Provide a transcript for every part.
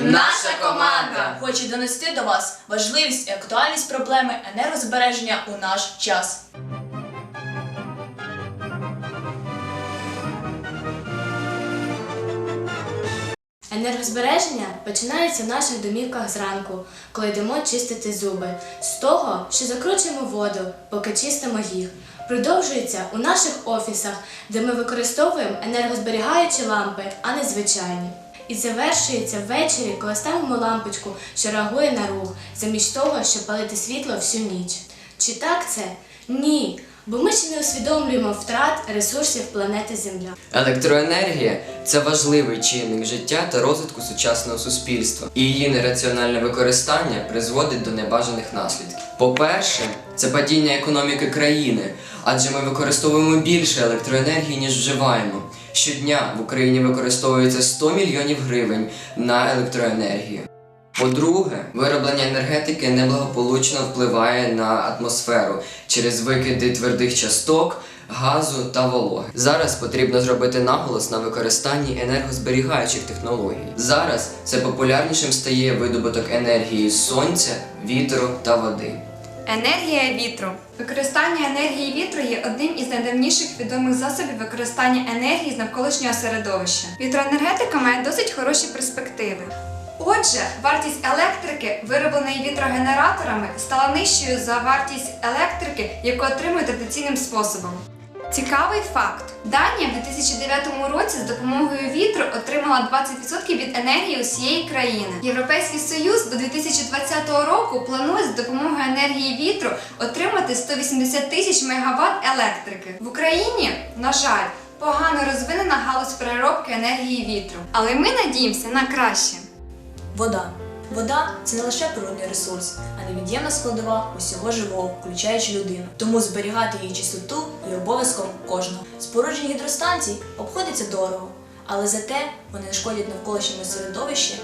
Наша команда хоче донести до вас важливість і актуальність проблеми енергозбереження у наш час. Енергозбереження починається в наших домівках зранку, коли йдемо чистити зуби, з того, що закручуємо воду, поки чистимо їх. Продовжується у наших офісах, де ми використовуємо енергозберігаючі лампи, а не звичайні. І завершується ввечері, коли ставимо лампочку, що реагує на рух, замість того, щоб палити світло всю ніч. Чи так це? Ні. Бо ми ще не усвідомлюємо втрат ресурсів планети Земля. Електроенергія це важливий чинник життя та розвитку сучасного суспільства, і її нераціональне використання призводить до небажаних наслідків. По-перше, це падіння економіки країни, адже ми використовуємо більше електроенергії, ніж вживаємо. Щодня в Україні використовується 100 мільйонів гривень на електроенергію. По-друге, вироблення енергетики неблагополучно впливає на атмосферу через викиди твердих часток, газу та вологи. Зараз потрібно зробити наголос на використанні енергозберігаючих технологій. Зараз це популярнішим стає видобуток енергії сонця, вітру та води. Енергія вітру. Використання енергії вітру є одним із найдавніших відомих засобів використання енергії з навколишнього середовища. Вітроенергетика має досить хороші перспективи. Отже, вартість електрики, виробленої вітрогенераторами, стала нижчою за вартість електрики, яку отримують традиційним способом. Цікавий факт: Данія в 2009 році з допомогою вітру отримала 20% від енергії усієї країни. Європейський Союз до 2020 року планує з допомогою енергії вітру отримати 180 тисяч мегаватт електрики. В Україні, на жаль, погано розвинена галузь переробки енергії вітру. Але ми надіємося на краще. Вода. Вода це не лише природний ресурс, а невід'ємна складова усього живого, включаючи людину. Тому зберігати її чистоту є обов'язком кожного. Спорудження гідростанцій обходиться дорого, але зате вони не шкодять навколишньому середовищі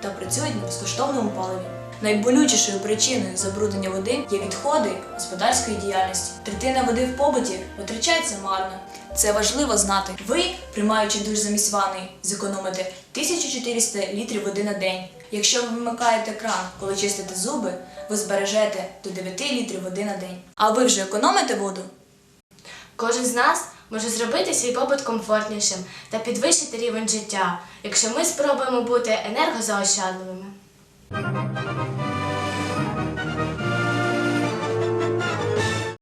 та працюють на безкоштовному паливі. Найболючішою причиною забруднення води є відходи господарської діяльності. Третина води в побуті витрачається марно. Це важливо знати. Ви, приймаючи душ замість ванни, зекономите 1400 літрів води на день. Якщо ви вимикаєте кран, коли чистите зуби, ви збережете до 9 літрів води на день. А ви вже економите воду? Кожен з нас може зробити свій побут комфортнішим та підвищити рівень життя, якщо ми спробуємо бути енергозаощадливими.